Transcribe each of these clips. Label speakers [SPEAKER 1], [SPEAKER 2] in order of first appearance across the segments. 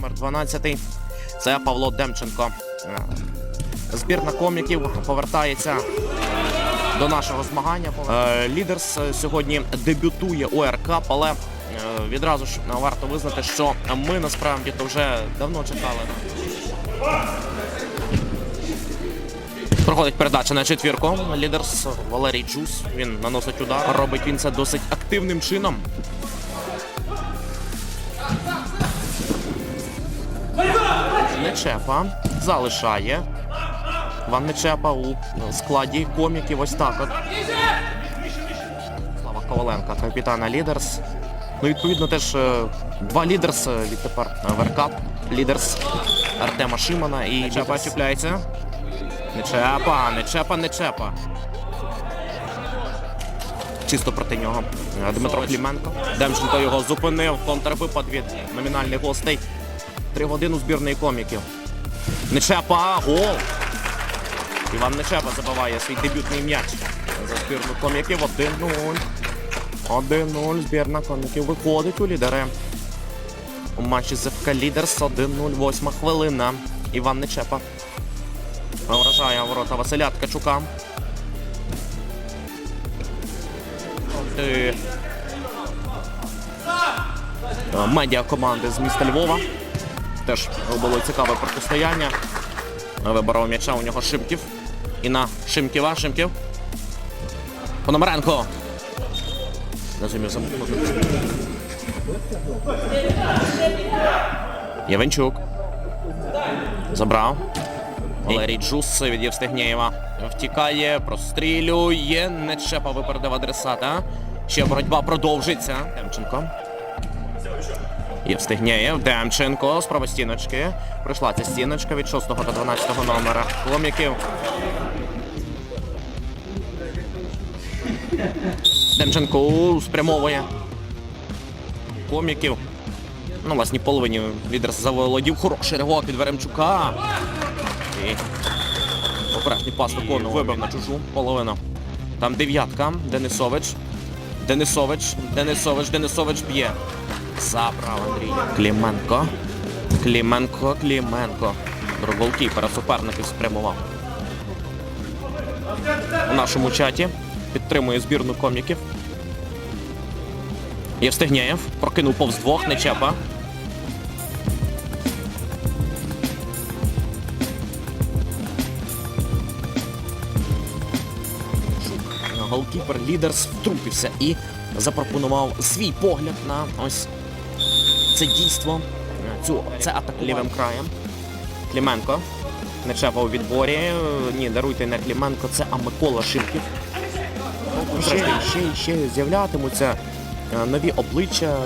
[SPEAKER 1] Номер 12 це Павло Демченко. Збірна коміків повертається до нашого змагання. Е, Лідерс е, сьогодні дебютує у РК, але е, відразу ж варто визнати, що ми насправді то вже давно чекали. Проходить передача на четвірку. Лідерс Валерій Джус. Він наносить удар. Робить він це досить активним чином. Нечепа залишає. Ван Нечепа у складі коміків. Ось так от. Слава Коваленка, капітана Лідерс. Ну, відповідно, теж е, два лідерс е, відтепер е, Веркап. Лідерс Артема Шимана і Нечепа чіпляється. Нечепа, нечепа, нечепа. Чисто проти нього. Дмитро Кліменко. Демченко його зупинив. Контрвипад від номінальних гостей. Три години збірної коміків. Нечепа, гол! Іван Нечепа забиває свій дебютний м'яч за збірну коміків 1-0. 1-0. Збірна коміків виходить у лідери. У матчі з ФК Лідерс 1-0, восьма хвилина. Іван Нечепа. Вражає ворота Василя Ткачука. Медіа команди з міста Львова. Теж було цікаве протистояння. Виборов м'яча у нього Шимків. І на Шимківа. Шимків. Пономаренко. Не зумів. Євенчук. Забрав. Валерій Джус від Євстигнєєва. Втікає, прострілює. Нечепа випередив адресата. Ще боротьба продовжиться. Демченко. Євстигнєєв, Демченко з правостіночки. Прийшла ця стіночка від 6 до 12 номера. Коміків. Демченко спрямовує. Коміків. Ну, власній половині лідер заволодів хороший ривок від Веремчука. І попередній пас виконув, вибив на чужу половину. Там дев'ятка. Денисович. Денисович. Денисович. Денисович б'є. Забрав Андрій. Кліменко. Кліменко, Кліменко. Голкіпера суперників спрямував. У нашому чаті підтримує збірну коміків. Євстигнєєв прокинув повз двох, Нечепа. Голкіпер Лідерс втрутився і запропонував свій погляд на ось це дійство. Цю, це атака лівим краєм. Кліменко. Нечепа у відборі. Ні, даруйте не Кліменко, це а Микола Шимків. Ще, ще, ще з'являтимуться е, нові обличчя.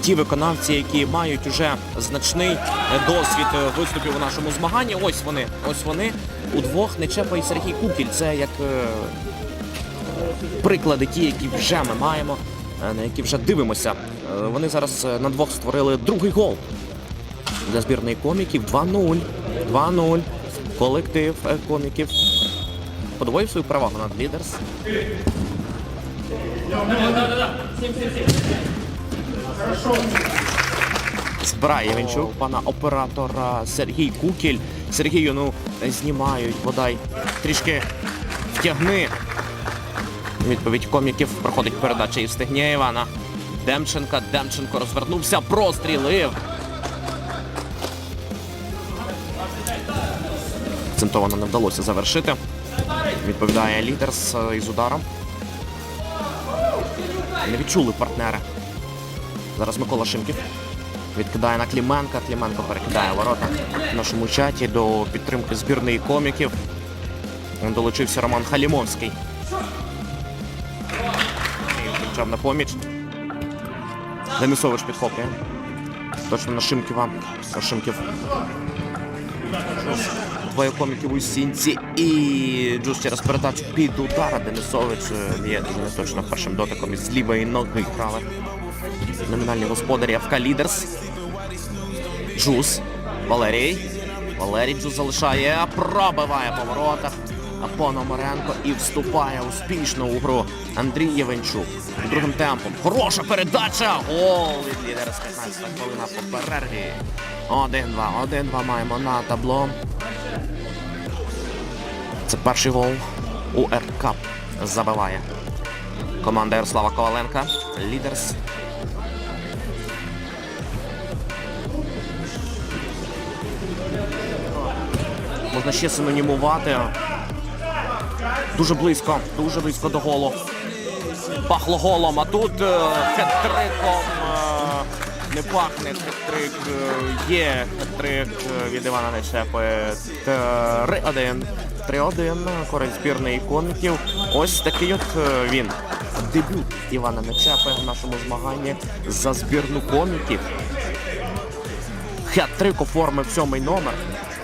[SPEAKER 1] Ті виконавці, які мають уже значний е, досвід е, виступів у нашому змаганні. Ось вони, ось вони. Удвох Нечепа і Сергій Кукіль. Це як приклади, ті, які вже ми маємо, на які вже дивимося. Е, Вони зараз е, на двох створили другий гол для збірної коміків. 2-0. 2-0. Колектив е, коміків подвоїв свою перевагу над лідерс. Збирає Євенчук, пана оператора Сергій Кукіль. Сергію, ну, знімають, бодай трішки втягни. Відповідь коміків проходить передача Євстигнєєва на Демченка. Демченко розвернувся, прострілив. Акцентовано не вдалося завершити. Відповідає Лідерс е, із ударом. Не відчули партнери. Зараз Микола Шимків відкидає на Кліменка. Кліменко перекидає ворота в нашому чаті до підтримки збірної коміків. Долучився Роман Халімовський. Почав на поміч. Денисович підхоплює. Точно на Шимківа. Шимків Двоє коміків у сінці і Джус через передачу під удара Денисович е, є дуже неточно першим дотиком із лівої ноги грали. Номінальні господарі ФК Лідерс. Джус. Валерій. Валерій Джус залишає, пробиває по воротах. Пономаренко і вступає успішно у гру Андрій Євенчук. Другим темпом. Хороша передача! Гол від лідера з 15 хвилина по перерві. 1-2, 1-2 маємо на табло. Це перший гол у РК забиває. Команда Ярослава Коваленка. Лідерс. Можна ще синонімувати. Дуже близько, дуже близько до голу. Пахло голом, а тут е, хет-триком е, не пахне хет-трик. е, Є хет-трик від Івана Нечепи. 3-1. 3-1 користь збірної коміків. Ось такий от він. Дебют Івана Нечепи в нашому змаганні за збірну коміків. Хет-трик оформив сьомий номер.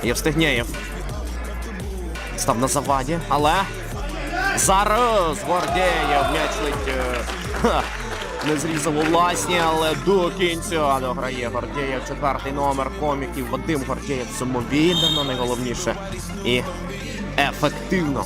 [SPEAKER 1] Євстигнєєв став на заваді, але зараз Гордєєв м'яч летить. е, Не зрізав у власні, але до кінця дограє Гордєєв. Четвертий номер коміків. Вадим Гордєєв самовіддано найголовніше і ефективно